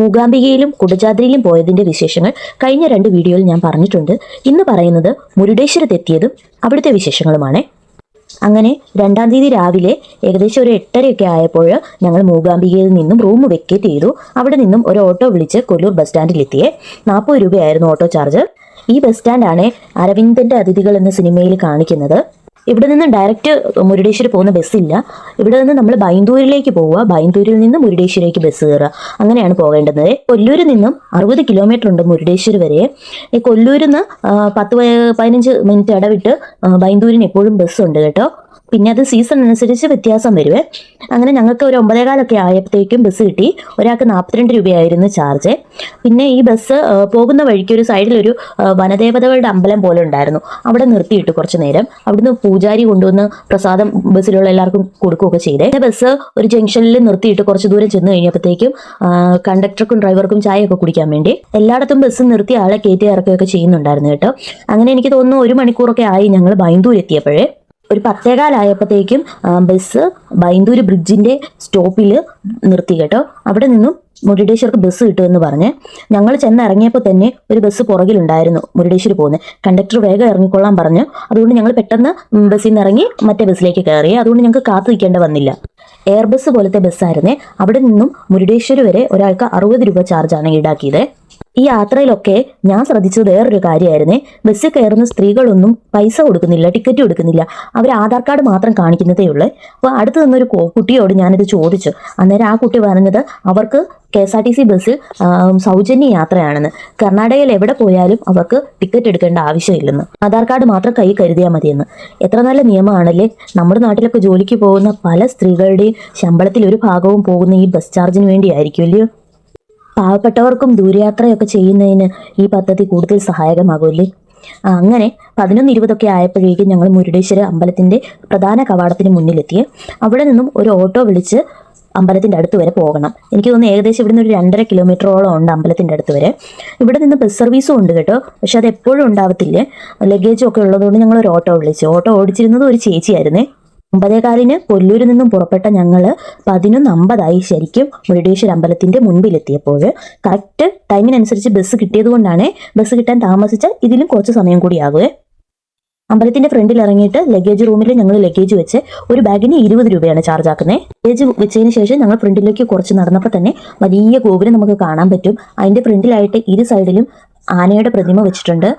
മൂകാംബികയിലും കുടജാദ്രിയിലും പോയതിന്റെ വിശേഷങ്ങൾ കഴിഞ്ഞ രണ്ട് വീഡിയോയിൽ ഞാൻ പറഞ്ഞിട്ടുണ്ട്. ഇന്ന് പറയുന്നത് മുരുടേശ്വരത്തെത്തിയതും അവിടുത്തെ വിശേഷങ്ങളുമാണ്. അങ്ങനെ രണ്ടാം തീയതി രാവിലെ ഏകദേശം ഒരു എട്ടരയൊക്കെ ആയപ്പോൾ ഞങ്ങൾ മൂകാംബികയിൽ നിന്നും റൂം വെക്കേറ്റ് ചെയ്തു. അവിടെ നിന്നും ഒരു ഓട്ടോ വിളിച്ച് കൊല്ലൂർ ബസ് സ്റ്റാൻഡിലെത്തിയേ. നാൽപ്പത് രൂപയായിരുന്നു ഓട്ടോ ചാർജ്. ഈ ബസ് സ്റ്റാൻഡാണ് അരവിന്ദന്റെ അതിഥികൾ എന്ന സിനിമയിൽ കാണിക്കുന്നത്. ഇവിടെ നിന്ന് ഡയറക്റ്റ് മുരുടേശ്വരി പോകുന്ന ബസ്സില്ല ഇവിടെ നിന്ന് നമ്മൾ ബൈന്ദൂരിലേക്ക് പോവുക. ബൈന്ദൂരിൽ നിന്ന് മുരുടേശ്വരിലേക്ക് ബസ് കയറുക അങ്ങനെയാണ് പോകേണ്ടത്. കൊല്ലൂരിൽ നിന്നും അറുപത് കിലോമീറ്റർ ഉണ്ട് മുരുടേശ്വരി വരെ. ഈ കൊല്ലൂരിൽ നിന്ന് പത്ത് പതിനഞ്ച് മിനിറ്റ് ഇടവിട്ട് ബൈന്തൂരിന് എപ്പോഴും ബസ്സുണ്ട് കേട്ടോ. പിന്നെ അത് സീസൺ അനുസരിച്ച് വ്യത്യാസം വരുവേ. അങ്ങനെ ഞങ്ങൾക്ക് ഒരു ഒമ്പതേകാലൊക്കെ ആയപ്പോഴത്തേക്കും ബസ് കിട്ടി. ഒരാൾക്ക് നാൽപ്പത്തിരണ്ട് രൂപയായിരുന്നു ചാർജ് പിന്നെ ഈ ബസ് പോകുന്ന വഴിക്ക് ഒരു സൈഡിലൊരു വനദേവതകളുടെ അമ്പലം പോലെ ഉണ്ടായിരുന്നു. അവിടെ നിർത്തിയിട്ട് കുറച്ച് നേരം. അവിടുന്ന് പൂജാരി കൊണ്ടുവന്ന് പ്രസാദം ബസ്സിലുള്ള എല്ലാവർക്കും കൊടുക്കുകയൊക്കെ ചെയ്തേ. ബസ് ഒരു ജംഗ്ഷനിൽ നിർത്തിയിട്ട് കുറച്ച് ദൂരം ചെന്ന് കഴിഞ്ഞപ്പോഴത്തേക്കും കണ്ടക്ടർക്കും ഡ്രൈവർക്കും ചായയൊക്കെ കുടിക്കാൻ വേണ്ടി എല്ലായിടത്തും ബസ് നിർത്തി ആളെ കയറ്റി ഇറക്കുകയൊക്കെ ചെയ്യുന്നുണ്ടായിരുന്നു കേട്ടോ. അങ്ങനെ എനിക്ക് തോന്നുന്നു ഒരു മണിക്കൂറൊക്കെ ആയി ഞങ്ങൾ ബൈന്ദൂർ എത്തിയപ്പോഴേ. ഒരു പത്തേകാലായപ്പോഴത്തേക്കും ബസ് ബൈന്ദൂര് ബ്രിഡ്ജിന്റെ സ്റ്റോപ്പിൽ നിർത്തി കേട്ടോ. അവിടെ നിന്നും മുരുടേശ്വർക്ക് ബസ് കിട്ടുമെന്ന് പറഞ്ഞ് ഞങ്ങൾ ചെന്നിറങ്ങിയപ്പോൾ തന്നെ ഒരു ബസ് പുറകിലുണ്ടായിരുന്നു മുരുടേശ്വർ പോകുന്നത്. കണ്ടക്ടർ വേഗം ഇറങ്ങിക്കൊള്ളാൻ പറഞ്ഞു. അതുകൊണ്ട് ഞങ്ങൾ പെട്ടെന്ന് ബസ്സിൽ നിന്ന് ഇറങ്ങി മറ്റേ ബസ്സിലേക്ക് കയറി. അതുകൊണ്ട് ഞങ്ങൾക്ക് കാത്തു നിൽക്കേണ്ട വന്നില്ല. എയർ ബസ് പോലത്തെ ബസ്സായിരുന്നേ അവിടെ നിന്നും മുരുടേശ്വർ വരെ ഒരാൾക്ക് അറുപത് രൂപ ചാർജാണ് ഈടാക്കിയത്. ഈ യാത്രയിലൊക്കെ ഞാൻ ശ്രദ്ധിച്ചത് വേറൊരു കാര്യമായിരുന്നേ. ബസ്സിൽ കയറുന്ന സ്ത്രീകളൊന്നും പൈസ കൊടുക്കുന്നില്ല ടിക്കറ്റ് കൊടുക്കുന്നില്ല. അവർ ആധാർ കാർഡ് മാത്രം കാണിക്കുന്നതേ ഉള്ളൂ. അപ്പോൾ അടുത്ത് നിന്നൊരു കുട്ടിയോട് ഞാനിത് ചോദിച്ചു. അന്നേരം ആ കുട്ടി പറഞ്ഞത് അവർക്ക് K S R T C ബസ്സിൽ സൗജന്യ യാത്രയാണെന്ന്. കർണാടകയിൽ എവിടെ പോയാലും അവർക്ക് ടിക്കറ്റ് എടുക്കേണ്ട ആവശ്യമില്ലെന്ന്. ആധാർ കാർഡ് മാത്രം കൈ കരുതിയാൽ മതിയെന്ന്. എത്ര നല്ല നിയമമാണല്ലേ? നമ്മുടെ നാട്ടിലൊക്കെ ജോലിക്ക് പോകുന്ന പല സ്ത്രീകളുടെയും ശമ്പളത്തിൽ ഒരു ഭാഗവും പോകുന്ന ഈ ബസ് ചാർജിന് വേണ്ടിയായിരിക്കും അല്ലയോ? പാവപ്പെട്ടവർക്കും ദൂരയാത്രയൊക്കെ ചെയ്യുന്നതിന് ഈ പദ്ധതി കൂടുതൽ സഹായകമാകുമല്ലേ? അങ്ങനെ പതിനൊന്ന് ഇരുപതൊക്കെ ആയപ്പോഴേക്കും ഞങ്ങൾ മുരുടേശ്വര അമ്പലത്തിന്റെ പ്രധാന കവാടത്തിന് മുന്നിലെത്തിയ അവിടെ നിന്നും ഒരു ഓട്ടോ വിളിച്ച് അമ്പലത്തിന്റെ അടുത്ത് വരെ പോകണം. എനിക്ക് തോന്നുന്നു ഏകദേശം ഇവിടുന്ന് ഒരു രണ്ടര കിലോമീറ്ററോളം ഉണ്ട് അമ്പലത്തിന്റെ അടുത്ത് വരെ. ഇവിടെ നിന്ന് ബസ് സർവീസും ഉണ്ട് കേട്ടോ. പക്ഷെ അത് എപ്പോഴും ഉണ്ടാവത്തില്ലേ? ലഗേജും ഒക്കെ ഉള്ളതുകൊണ്ട് ഞങ്ങൾ ഒരു ഓട്ടോ വിളിച്ചു. ഓട്ടോ ഓടിച്ചിരുന്നത് ഒരു ചേച്ചിയായിരുന്നേ. ഒമ്പതേകാലിന് കൊല്ലൂരിൽ നിന്നും പുറപ്പെട്ട ഞങ്ങൾ പതിനൊന്ന് അമ്പതായി ശരിക്കും മുരുടേശ്വര അമ്പലത്തിന്റെ മുൻപിലെത്തിയപ്പോൾ. കറക്റ്റ് ടൈമിനനുസരിച്ച് ബസ് കിട്ടിയത് കൊണ്ടാണ് ബസ് കിട്ടാൻ താമസിച്ച ഇതിലും കുറച്ച് സമയം കൂടി ആകുവേ അമ്പലത്തിന്റെ ഫ്രണ്ടിൽ ഇറങ്ങിയിട്ട് ലഗേജ് റൂമിൽ ഞങ്ങൾ ലഗേജ് വെച്ച് ഒരു ബാഗിന് ഇരുപത് രൂപയാണ് ചാർജ് ആക്കുന്നത്. ലഗേജ് വെച്ചതിന് ശേഷം ഞങ്ങൾ ഫ്രണ്ടിലേക്ക് കുറച്ച് നടന്നപ്പോൾ തന്നെ വലിയ ഗോപുരം നമുക്ക് കാണാൻ പറ്റും. അതിന്റെ ഫ്രണ്ടിലായിട്ട് ഇരു സൈഡിലും ആനയുടെ പ്രതിമ വെച്ചിട്ടുണ്ട്.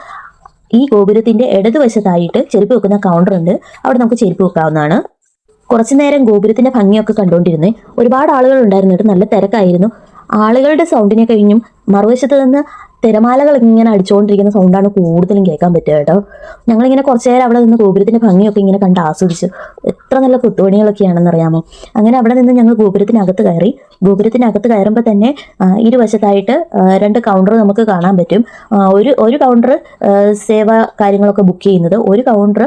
ഈ ഗോപുരത്തിന്റെ ഇടതുവശത്തായിട്ട് ചെരുപ്പ് വെക്കുന്ന കൗണ്ടർ ഉണ്ട്. അവിടെ നമുക്ക് ചെരുപ്പ് വെക്കാവുന്നതാണ്. കുറച്ചു നേരം ഗോപുരത്തിന്റെ ഭംഗിയൊക്കെ കണ്ടുകൊണ്ടിരുന്നേ ഒരുപാട് ആളുകൾ ഉണ്ടായിരുന്നിട്ട് നല്ല തിരക്കായിരുന്നു. ആളുകളുടെ സൗണ്ടിനെ കഴിഞ്ഞും മറുവശത്ത് നിന്ന് തിരമാലകൾ ഇങ്ങനെ അടിച്ചുകൊണ്ടിരിക്കുന്ന സൗണ്ടാണ് കൂടുതലും കേൾക്കാൻ പറ്റുക കേട്ടോ. ഞങ്ങളിങ്ങനെ കുറച്ചു നേരം അവിടെ നിന്ന് ഗോപുരത്തിന്റെ ഭംഗിയൊക്കെ ഇങ്ങനെ കണ്ട് ആസ്വദിച്ചു എത്ര നല്ല കൊത്തുപണികളൊക്കെയാണെന്ന് അറിയാമോ? അങ്ങനെ അവിടെ നിന്ന് ഞങ്ങൾ ഗോപുരത്തിനകത്ത് കയറി. ഗോപുരത്തിനകത്ത് കയറുമ്പോൾ തന്നെ ഇരുവശത്തായിട്ട് രണ്ട് കൗണ്ടർ നമുക്ക് കാണാൻ പറ്റും. ഒരു ഒരു കൗണ്ടർ സേവ കാര്യങ്ങളൊക്കെ ബുക്ക് ചെയ്യുന്നത് ഒരു കൗണ്ടർ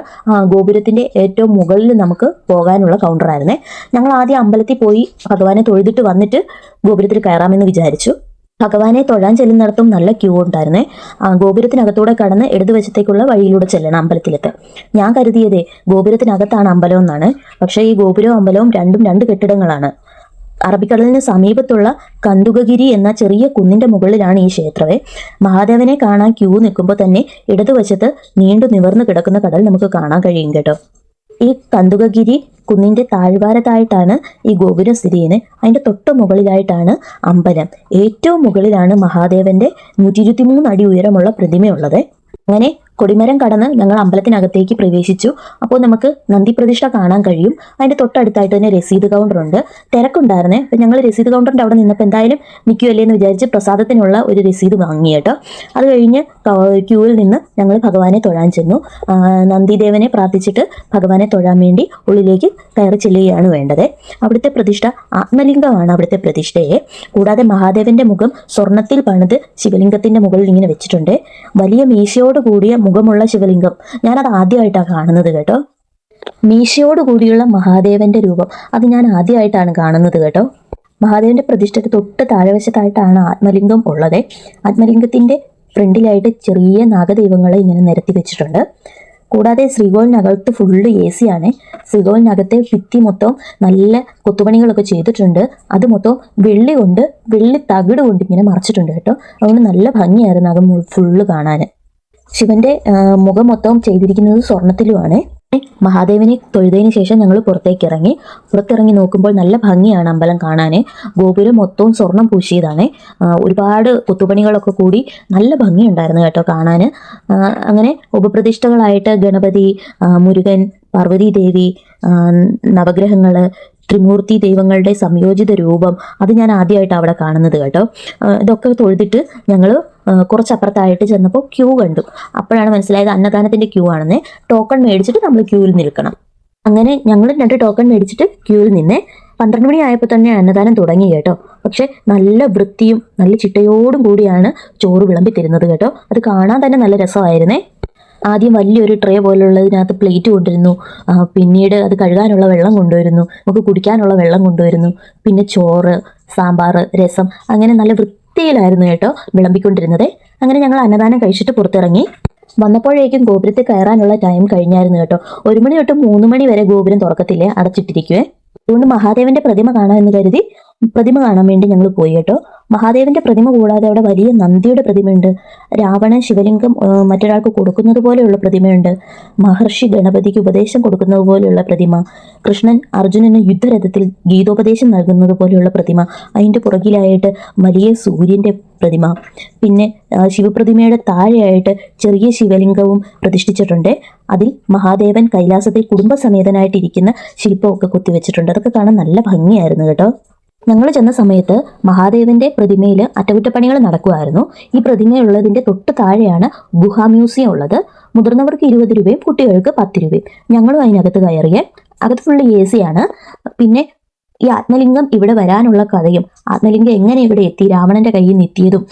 ഗോപുരത്തിന്റെ ഏറ്റവും മുകളിൽ നമുക്ക് പോകാനുള്ള കൗണ്ടറായിരുന്നേ ഞങ്ങൾ ആദ്യം അമ്പലത്തിൽ പോയി ഭഗവാനെ തൊഴുതിട്ട് വന്നിട്ട് ഗോപുരത്തിൽ കയറാമെന്ന് വിചാരിച്ചു. ഭഗവാനെ തൊഴാൻ ചെല്ലുന്നിടത്തും നല്ല ക്യൂ ഉണ്ടായിരുന്നേ. ഗോപുരത്തിനകത്തൂടെ കടന്ന് ഇടതുവശത്തേക്കുള്ള വഴിയിലൂടെ ചെല്ലണം അമ്പലത്തിലെത്ത്. ഞാൻ കരുതിയതേ ഗോപുരത്തിനകത്താണ് അമ്പലം എന്നാണ്. പക്ഷേ ഈ ഗോപുരവും അമ്പലവും രണ്ടും രണ്ട് കെട്ടിടങ്ങളാണ്. അറബിക്കടലിന് സമീപത്തുള്ള കന്തുകഗിരി എന്ന ചെറിയ കുന്നിന്റെ മുകളിലാണ് ഈ ക്ഷേത്രമേ. മഹാദേവനെ കാണാൻ ക്യൂ നിൽക്കുമ്പോൾ തന്നെ ഇടതുവശത്ത് നീണ്ടു നിവർന്നു കിടക്കുന്ന കടൽ നമുക്ക് കാണാൻ കഴിയും കേട്ടോ. ഈ കന്തുകഗിരി കുന്നിന്റെ താഴ്വാരത്തായിട്ടാണ് ഈ ഗോപുരം സ്ഥിതി ചെയ്യുന്നത്. അതിന്റെ തൊട്ട് മുകളിലായിട്ടാണ് അമ്പലം. ഏറ്റവും മുകളിലാണ് മഹാദേവന്റെ നൂറ്റി ഇരുപത്തിമൂന്ന് അടി ഉയരമുള്ള പ്രതിമയുള്ളത്. അങ്ങനെ കൊടിമരം കടന്ന് ഞങ്ങൾ അമ്പലത്തിനകത്തേക്ക് പ്രവേശിച്ചു. അപ്പോൾ നമുക്ക് നന്ദി പ്രതിഷ്ഠ കാണാൻ കഴിയും. അതിന്റെ തൊട്ടടുത്തായിട്ട് തന്നെ രസീത് കൗണ്ടർ ഉണ്ട്. തിരക്കുണ്ടായിരുന്നേ. അപ്പം ഞങ്ങൾ രസീത് കൗണ്ടറിന്റെ അവിടെ നിന്നപ്പോൾ എന്തായാലും നിൽക്കുമല്ലേ എന്ന് വിചാരിച്ച് പ്രസാദത്തിനുള്ള ഒരു രസീത് വാങ്ങി കേട്ടോ. അത് കഴിഞ്ഞ് ക്യൂവിൽ നിന്ന് ഞങ്ങൾ ഭഗവാനെ തൊഴാൻ ചെന്നു. നന്ദിദേവനെ പ്രാർത്ഥിച്ചിട്ട് ഭഗവാനെ തൊഴാൻ വേണ്ടി ഉള്ളിലേക്ക് കയറി ചെല്ലുകയാണ് വേണ്ടത്. അവിടുത്തെ പ്രതിഷ്ഠ ആത്മലിംഗമാണ് അവിടുത്തെ പ്രതിഷ്ഠയെ. കൂടാതെ മഹാദേവന്റെ മുഖം സ്വർണത്തിൽ പണിത് ശിവലിംഗത്തിന്റെ മുകളിൽ ഇങ്ങനെ വെച്ചിട്ടുണ്ട്. വലിയ മീശയോട് കൂടിയ മുഖമുള്ള ശിവലിംഗം. ഞാനത് ആദ്യമായിട്ടാണ് കാണുന്നത് കേട്ടോ. മീശയോട് കൂടിയുള്ള മഹാദേവന്റെ രൂപം അത് ഞാൻ ആദ്യമായിട്ടാണ് കാണുന്നത് കേട്ടോ. മഹാദേവന്റെ പ്രതിഷ്ഠയ്ക്ക് തൊട്ട് താഴെവശത്തായിട്ടാണ് ആത്മലിംഗം ഉള്ളത്. ആത്മലിംഗത്തിന്റെ ഫ്രണ്ടിലായിട്ട് ചെറിയ നാഗദൈവങ്ങളെ ഇങ്ങനെ നിരത്തി വെച്ചിട്ടുണ്ട്. കൂടാതെ ശ്രീകോവിലിനകത്ത് ഫുള്ള് എ സി ആണ്. ശ്രീകോവിലിനകത്തെ ഭിത്തി മൊത്തം നല്ല കൊത്തുപണികളൊക്കെ ചെയ്തിട്ടുണ്ട്. അത് മൊത്തം വെള്ളി കൊണ്ട് വെള്ളി തകിട് കൊണ്ട് ഇങ്ങനെ മറച്ചിട്ടുണ്ട് കേട്ടോ. അതുകൊണ്ട് നല്ല ഭംഗിയായിരുന്നു അത് ഫുള്ള് കാണാൻ ശിവന്റെ മുഖം മൊത്തം ചെയ്തിരിക്കുന്നത് സ്വർണത്തിലുമാണ്. മഹാദേവനെ തൊഴുതതിന് ശേഷം ഞങ്ങൾ പുറത്തേക്ക് ഇറങ്ങി പുറത്തിറങ്ങി നോക്കുമ്പോൾ നല്ല ഭംഗിയാണ് അമ്പലം കാണാൻ. ഗോപുരം മൊത്തവും സ്വർണം പൂശിയതാണ്. ഒരുപാട് കൊത്തുപണികളൊക്കെ കൂടി നല്ല ഭംഗിയുണ്ടായിരുന്നു കേട്ടോ കാണാൻ. അങ്ങനെ ഉപപ്രതിഷ്ഠകളായിട്ട് ഗണപതി മുരുകൻ പാർവതി ദേവി ആ, നവഗ്രഹങ്ങൾ ത്രിമൂർത്തി ദൈവങ്ങളുടെ സംയോജിത രൂപം അത് ഞാൻ ആദ്യമായിട്ട് അവിടെ കാണുന്നത് കേട്ടോ. ഇതൊക്കെ തൊഴുതിട്ട് ഞങ്ങൾ കുറച്ചപ്പുറത്തായിട്ട് ചെന്നപ്പോൾ ക്യൂ കണ്ടു. അപ്പോഴാണ് മനസ്സിലായത് അന്നദാനത്തിന്റെ ക്യൂ ആണെന്ന്. ടോക്കൺ മേടിച്ചിട്ട് നമ്മൾ ക്യൂവിൽ നിൽക്കണം. അങ്ങനെ ഞങ്ങൾ രണ്ട് ടോക്കൺ മേടിച്ചിട്ട് ക്യൂവിൽ നിന്നേ പന്ത്രണ്ട് മണി ആയപ്പോൾ തന്നെ അന്നദാനം തുടങ്ങി കേട്ടോ. പക്ഷെ നല്ല വൃത്തിയും നല്ല ചിട്ടയോടും കൂടിയാണ് ചോറ് വിളമ്പി തരുന്നത് കേട്ടോ. അത് കാണാൻ തന്നെ നല്ല രസമായിരുന്നേ. ആദ്യം വലിയൊരു ട്രേ പോലുള്ളതിനകത്ത് പ്ലേറ്റ് കൊണ്ടുവരുന്നു. പിന്നീട് അത് കഴുകാനുള്ള വെള്ളം കൊണ്ടുവരുന്നു. നമുക്ക് കുടിക്കാനുള്ള വെള്ളം കൊണ്ടുവരുന്നു. പിന്നെ ചോറ് സാമ്പാർ രസം അങ്ങനെ നല്ല വൃത്തിയിലായിരുന്നു കേട്ടോ വിളമ്പിക്കൊണ്ടിരുന്നത്. അങ്ങനെ ഞങ്ങൾ അന്നദാനം കഴിച്ചിട്ട് പുറത്തിറങ്ങി. വന്നപ്പോഴേക്കും ഗോപുരത്തിൽ കയറാനുള്ള ടൈം കഴിഞ്ഞായിരുന്നു കേട്ടോ. ഒരു മണി തൊട്ട് മൂന്ന് മണി വരെ ഗോപുരം തുറക്കത്തില്ലേ? അടച്ചിട്ടിരിക്കുവേ. അതുകൊണ്ട് മഹാദേവന്റെ പ്രതിമ കാണാമെന്ന് കരുതി പ്രതിമ കാണാൻ വേണ്ടി ഞങ്ങൾ പോയി കേട്ടോ. മഹാദേവന്റെ പ്രതിമ കൂടാതെ അവിടെ വലിയ നന്ദിയുടെ പ്രതിമയുണ്ട്. രാവണൻ ശിവലിംഗം മറ്റൊരാൾക്ക് കൊടുക്കുന്നത് പോലെയുള്ള പ്രതിമയുണ്ട്. മഹർഷി ഗണപതിക്ക് ഉപദേശം കൊടുക്കുന്നത് പോലെയുള്ള പ്രതിമ. കൃഷ്ണൻ അർജുനന് യുദ്ധരഥത്തിൽ ഗീതോപദേശം നൽകുന്നത് പോലെയുള്ള പ്രതിമ. അതിന്റെ പുറകിലായിട്ട് വലിയ സൂര്യന്റെ പ്രതിമ. പിന്നെ ശിവപ്രതിമയുടെ താഴെയായിട്ട് ചെറിയ ശിവലിംഗവും പ്രതിഷ്ഠിച്ചിട്ടുണ്ട്. അതിൽ മഹാദേവൻ കൈലാസത്തിൽ കുടുംബസമേതനായിട്ടിരിക്കുന്ന ശില്പമൊക്കെ കുത്തിവെച്ചിട്ടുണ്ട്. അതൊക്കെ കാണാൻ നല്ല ഭംഗിയായിരുന്നു കേട്ടോ. ഞങ്ങൾ ചെന്ന സമയത്ത് മഹാദേവന്റെ പ്രതിമയിൽ അറ്റകുറ്റപ്പണികൾ നടക്കുമായിരുന്നു ഈ പ്രതിമയുള്ളതിന്റെ തൊട്ട് താഴെയാണ് ഗുഹാ മ്യൂസിയം ഉള്ളത്. മുതിർന്നവർക്ക് ഇരുപത് രൂപയും കുട്ടികൾക്ക് പത്ത് രൂപയും. ഞങ്ങളും അതിനകത്ത് കയറിയേ. അകത്ത് ഫുള്ള് എ സി ആണ്. പിന്നെ ഈ ആത്മലിംഗം ഇവിടെ വരാനുള്ള കഥയും ആത്മലിംഗം എങ്ങനെ ഇവിടെ എത്തി രാവണന്റെ കയ്യിൽ നിന്ന് എത്തിയതും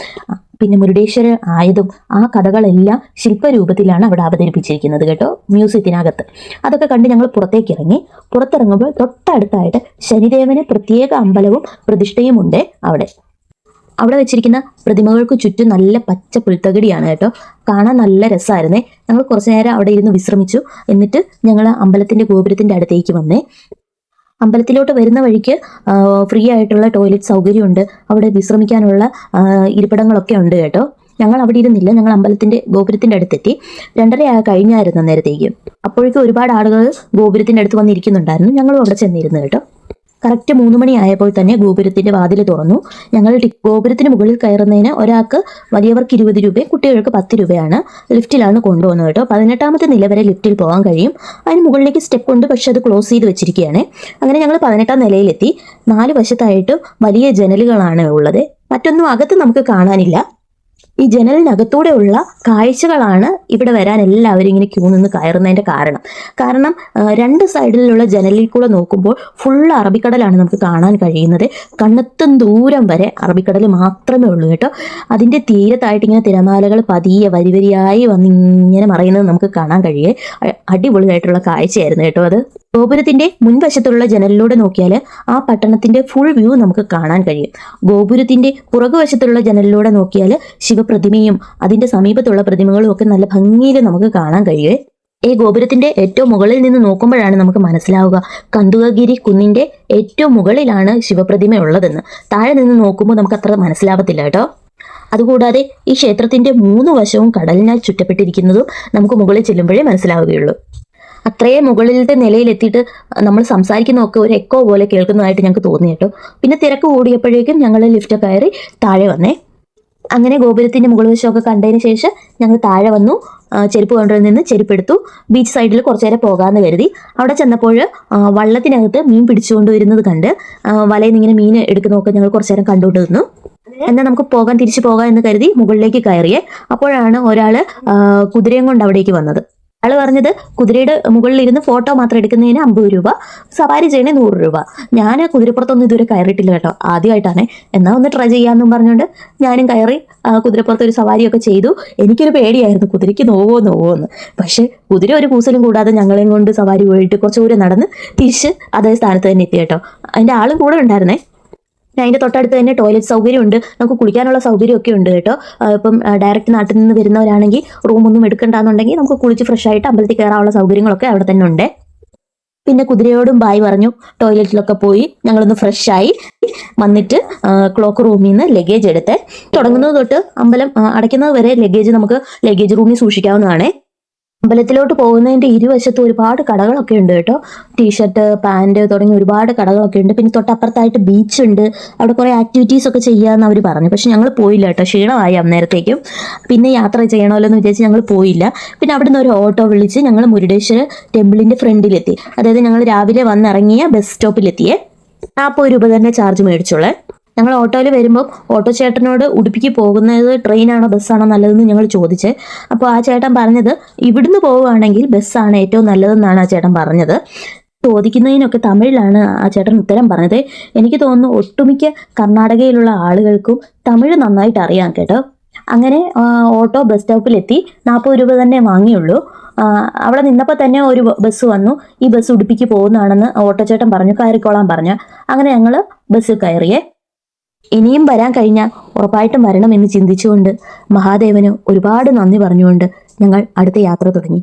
പിന്നെ മുരുടേശ്വരർ ആയതും ആ കഥകളെല്ലാം ശില്പരൂപത്തിലാണ് അവിടെ അവതരിപ്പിച്ചിരിക്കുന്നത് കേട്ടോ. മ്യൂസിയത്തിനകത്ത്. അതൊക്കെ കണ്ട് ഞങ്ങൾ പുറത്തേക്ക് ഇറങ്ങി പുറത്തിറങ്ങുമ്പോൾ തൊട്ടടുത്തായിട്ട് ശനിദേവന് പ്രത്യേക അമ്പലവും പ്രതിഷ്ഠയും ഉണ്ട് അവിടെ. അവിടെ വെച്ചിരിക്കുന്ന പ്രതിമകൾക്ക് ചുറ്റും നല്ല പച്ച പുൽത്തകിടിയാണ് കേട്ടോ. കാണാൻ നല്ല രസമായിരുന്നേ. ഞങ്ങൾ കുറച്ചു നേരം അവിടെ ഇരുന്ന് വിശ്രമിച്ചു. എന്നിട്ട് ഞങ്ങൾ അമ്പലത്തിന്റെ ഗോപുരത്തിന്റെ അടുത്തേക്ക് വന്നേ. അമ്പലത്തിലോട്ട് വരുന്ന വഴിക്ക് ഫ്രീ ആയിട്ടുള്ള ടോയ്ലറ്റ് സൗകര്യമുണ്ട്. അവിടെ വിശ്രമിക്കാനുള്ള ഇരിപ്പിടങ്ങളൊക്കെ ഉണ്ട് കേട്ടോ. ഞങ്ങൾ അവിടെ ഇരുന്നില്ല. ഞങ്ങൾ അമ്പലത്തിന്റെ ഗോപുരത്തിന്റെ അടുത്തെത്തി. രണ്ടര കഴിഞ്ഞായിരുന്നു നേരത്തേക്ക് അപ്പോഴേക്കും ഒരുപാട് ആളുകൾ ഗോപുരത്തിന്റെ അടുത്ത് വന്നിരിക്കുന്നുണ്ടായിരുന്നു. ഞങ്ങളും അവിടെ ചെന്നിരുന്നു കേട്ടോ. കറക്റ്റ് മൂന്ന് മണി ആയപ്പോൾ തന്നെ ഗോപുരത്തിന്റെ വാതിൽ തുറന്നു. ഞങ്ങൾ ഗോപുരത്തിന് മുകളിൽ കയറുന്നതിന് ഒരാൾക്ക് വലിയവർക്ക് ഇരുപത് രൂപയും കുട്ടികൾക്ക് പത്ത് രൂപയാണ് ലിഫ്റ്റിലാണ് കൊണ്ടുപോകുന്നത് കേട്ടോ. പതിനെട്ടാമത്തെ നില വരെ ലിഫ്റ്റിൽ പോകാൻ കഴിയും. അതിന് മുകളിലേക്ക് സ്റ്റെപ്പ് ഉണ്ട് പക്ഷെ അത് ക്ലോസ് ചെയ്ത് വെച്ചിരിക്കുകയാണ്. അങ്ങനെ ഞങ്ങൾ പതിനെട്ടാം നിലയിലെത്തി. നാല് വശത്തായിട്ട് വലിയ ജനലുകളാണ് ഉള്ളത്. മറ്റൊന്നും അകത്ത് നമുക്ക് കാണാനില്ല. ഈ ജനലിനകത്തൂടെയുള്ള കാഴ്ചകളാണ് ഇവിടെ വരാൻ എല്ലാവരും ഇങ്ങനെ ക്യൂ നിന്ന് കയറുന്നതിന്റെ കാരണം. കാരണം രണ്ട് സൈഡിലുള്ള ജനലിൽ കൂടെ നോക്കുമ്പോൾ ഫുൾ അറബിക്കടലാണ് നമുക്ക് കാണാൻ കഴിയുന്നത്. കണ്ണെത്തും ദൂരം വരെ അറബിക്കടൽ മാത്രമേ ഉള്ളൂ കേട്ടോ. അതിന്റെ തീരത്തായിട്ട് ഇങ്ങനെ തിരമാലകൾ പതിയെ വരിവരിയായി വന്ന് ഇങ്ങനെ മറയുന്നത് നമുക്ക് കാണാൻ കഴിയേ. അടിപൊളിയായിട്ടുള്ള കാഴ്ചയായിരുന്നു കേട്ടോ അത്. ഗോപുരത്തിന്റെ മുൻവശത്തുള്ള ജനലിലൂടെ നോക്കിയാൽ ആ പട്ടണത്തിന്റെ ഫുൾ വ്യൂ നമുക്ക് കാണാൻ കഴിയും. ഗോപുരത്തിന്റെ പുറകുവശത്തുള്ള ജനലിലൂടെ നോക്കിയാൽ ശിവപ്രതിമയും അതിന്റെ സമീപത്തുള്ള പ്രതിമകളും ഒക്കെ നല്ല ഭംഗിയിൽ നമുക്ക് കാണാൻ കഴിയേ. ഈ ഗോപുരത്തിന്റെ ഏറ്റവും മുകളിൽ നിന്ന് നോക്കുമ്പോഴാണ് നമുക്ക് മനസ്സിലാവുക. കന്തുകഗിരി കുന്നിന്റെ ഏറ്റവും മുകളിലാണ് ശിവപ്രതിമ ഉള്ളതെന്ന്. താഴെ നിന്ന് നോക്കുമ്പോൾ നമുക്ക് അത്ര മനസ്സിലാവത്തില്ല കേട്ടോ. അതുകൂടാതെ ഈ ക്ഷേത്രത്തിന്റെ മൂന്ന് വശവും കടലിനാൽ ചുറ്റപ്പെട്ടിരിക്കുന്നതും നമുക്ക് മുകളിൽ ചെല്ലുമ്പോഴേ മനസ്സിലാവുകയുള്ളൂ. അത്രയും മുകളിലത്തെ നിലയിലെത്തിയിട്ട് നമ്മൾ സംസാരിക്കുന്നതൊക്കെ ഒരു എക്കോ പോലെ കേൾക്കുന്നതായിട്ട് ഞങ്ങൾക്ക് തോന്നി കേട്ടോ. പിന്നെ തിരക്ക് കൂടിയപ്പോഴേക്കും ഞങ്ങൾ ലിഫ്റ്റ് കയറി താഴെ വന്നേ. അങ്ങനെ ഗോപുരത്തിന്റെ മുകൾ വശമൊക്കെ കണ്ടതിന് ശേഷം ഞങ്ങൾ താഴെ വന്നു. ചെരുപ്പ് കൊണ്ടുവരിൽ നിന്ന് ചെരുപ്പെടുത്തു ബീച്ച് സൈഡിൽ കുറച്ചു നേരം പോകാമെന്ന് കരുതി. അവിടെ ചെന്നപ്പോൾ വള്ളത്തിനകത്ത് മീൻ പിടിച്ചുകൊണ്ട് വരുന്നത് കണ്ട് വലയിൽ നിന്ന് ഇങ്ങനെ മീൻ എടുക്കുന്നതൊക്കെ ഞങ്ങൾ കുറച്ചു നേരം കണ്ടുകൊണ്ട് നിന്നു. എന്നാൽ നമുക്ക് പോകാൻ തിരിച്ചു പോകാം എന്ന് കരുതി മുകളിലേക്ക് കയറിയേ. അപ്പോഴാണ് ഒരാൾ കുതിരയും കൊണ്ട് അവിടേക്ക് വന്നത്. ആൾ പറഞ്ഞത് കുതിരയുടെ മുകളിൽ ഇരുന്ന് ഫോട്ടോ മാത്രം എടുക്കുന്നതിന് അമ്പത് രൂപ സവാരി ചെയ്യണേ നൂറ് രൂപ. ഞാൻ കുതിരപ്പുറത്തൊന്നും ഇതുവരെ കയറിയിട്ടില്ല കേട്ടോ ആദ്യമായിട്ടാണ്. എന്നാ ഒന്ന് ട്രൈ ചെയ്യാമെന്നും പറഞ്ഞുകൊണ്ട് ഞാനും കയറി കുതിരപ്പുറത്ത് ഒരു സവാരിയൊക്കെ ചെയ്തു. എനിക്കൊരു പേടിയായിരുന്നു കുതിരയ്ക്ക് നോവോ നോവോ എന്ന്. പക്ഷെ കുതിര ഒരു കൂസലും കൂടാതെ ഞങ്ങളെയും കൊണ്ട് സവാരി പോയിട്ട് കുറച്ച് ദൂരം നടന്ന് തിരിച്ച് അതേ സ്ഥാനത്ത് തന്നെ എത്തി കേട്ടോ. അതിന്റെ ആളും കൂടെ ഉണ്ടായിരുന്നേ. അതിന്റെ തൊട്ടടുത്ത് തന്നെ ടോയ്ലറ്റ് സൗകര്യമുണ്ട്. നമുക്ക് കുളിക്കാനുള്ള സൗകര്യമൊക്കെ ഉണ്ട് കേട്ടോ. ഇപ്പം ഡയറക്റ്റ് നാട്ടിൽ നിന്ന് വരുന്നവരാണെങ്കിൽ റൂമൊന്നും എടുക്കണ്ടെന്നുണ്ടെങ്കിൽ നമുക്ക് കുളിച്ച് ഫ്രഷ് ആയിട്ട് അമ്പലത്തിൽ കയറാനുള്ള സൗകര്യങ്ങളൊക്കെ അവിടെ തന്നെ ഉണ്ട്. പിന്നെ കുതിരയോടും ബായ് പറഞ്ഞു ടോയ്ലറ്റിലൊക്കെ പോയി ഞങ്ങളൊന്ന് ഫ്രഷ് ആയി. വന്നിട്ട് ക്ലോക്ക് റൂമിൽ നിന്ന് ലഗേജ് എടുത്ത് തുടങ്ങുന്നത് തൊട്ട് അമ്പലം അടയ്ക്കുന്നത് വരെ ലഗേജ് നമുക്ക് ലഗേജ് റൂമിൽ സൂക്ഷിക്കാവുന്നതാണ്. അമ്പലത്തിലോട്ട് പോകുന്നതിന്റെ ഇരുവശത്തും ഒരുപാട് കടകളൊക്കെ ഉണ്ട് കേട്ടോ. ടീഷർട്ട് പാന്റ് തുടങ്ങി ഒരുപാട് കടകളൊക്കെ ഉണ്ട്. പിന്നെ തൊട്ടപ്പുറത്തായിട്ട് ബീച്ച് ഉണ്ട്. അവിടെ കുറേ ആക്ടിവിറ്റീസ് ഒക്കെ ചെയ്യാന്ന് അവർ പറഞ്ഞു. പക്ഷെ ഞങ്ങൾ പോയില്ല കേട്ടോ. ക്ഷീണമായി അന്നേരത്തേക്കും. പിന്നെ യാത്ര ചെയ്യണമല്ലോ എന്ന് വിചാരിച്ച് ഞങ്ങൾ പോയില്ല. പിന്നെ അവിടെ നിന്ന് ഒരു ഓട്ടോ വിളിച്ച് ഞങ്ങൾ മുരുടേശ്വര ടെമ്പിളിന്റെ ഫ്രണ്ടിലെത്തി. അതായത് ഞങ്ങൾ രാവിലെ വന്നിറങ്ങിയ ബസ് സ്റ്റോപ്പിലെത്തിയേ നാൽപ്പത് രൂപ തന്നെ ചാർജ് മേടിച്ചോളേ. ഞങ്ങൾ ഓട്ടോയിൽ വരുമ്പോൾ ഓട്ടോ ചേട്ടനോട് ഉടുപ്പിക്ക് പോകുന്നത് ട്രെയിനാണോ ബസ്സാണോ നല്ലതെന്ന് ഞങ്ങൾ ചോദിച്ചേ. അപ്പോൾ ആ ചേട്ടൻ പറഞ്ഞത് ഇവിടുന്ന് പോവുകയാണെങ്കിൽ ബസ്സാണ് ഏറ്റവും നല്ലതെന്നാണ് ആ ചേട്ടൻ പറഞ്ഞത്. ചോദിക്കുന്നതിനൊക്കെ തമിഴിലാണ് ആ ചേട്ടൻ ഉത്തരം പറഞ്ഞത്. എനിക്ക് തോന്നുന്നു ഒട്ടുമിക്ക കർണാടകയിലുള്ള ആളുകൾക്കും തമിഴ് നന്നായിട്ട് അറിയാം കേട്ടോ. അങ്ങനെ ഓട്ടോ ബസ് സ്റ്റോപ്പിലെത്തി. നാൽപ്പത് രൂപ തന്നെ വാങ്ങിയുള്ളൂ. അവിടെ നിന്നപ്പോൾ തന്നെ ഒരു ബസ് വന്നു. ഈ ബസ് ഉടുപ്പിക്ക് പോകുന്നതാണെന്ന് ഓട്ടോ ചേട്ടൻ പറഞ്ഞു കയറിക്കോളാൻ പറഞ്ഞു. അങ്ങനെ ഞങ്ങൾ ബസ്സിൽ കയറിയേ. ഇനിയും വരാൻ കഴിഞ്ഞാൽ ഉറപ്പായിട്ടും വരണമെന്ന് ചിന്തിച്ചുകൊണ്ട് മഹാദേവന് ഒരുപാട് നന്ദി പറഞ്ഞുകൊണ്ട് ഞങ്ങൾ അടുത്ത യാത്ര തുടങ്ങി.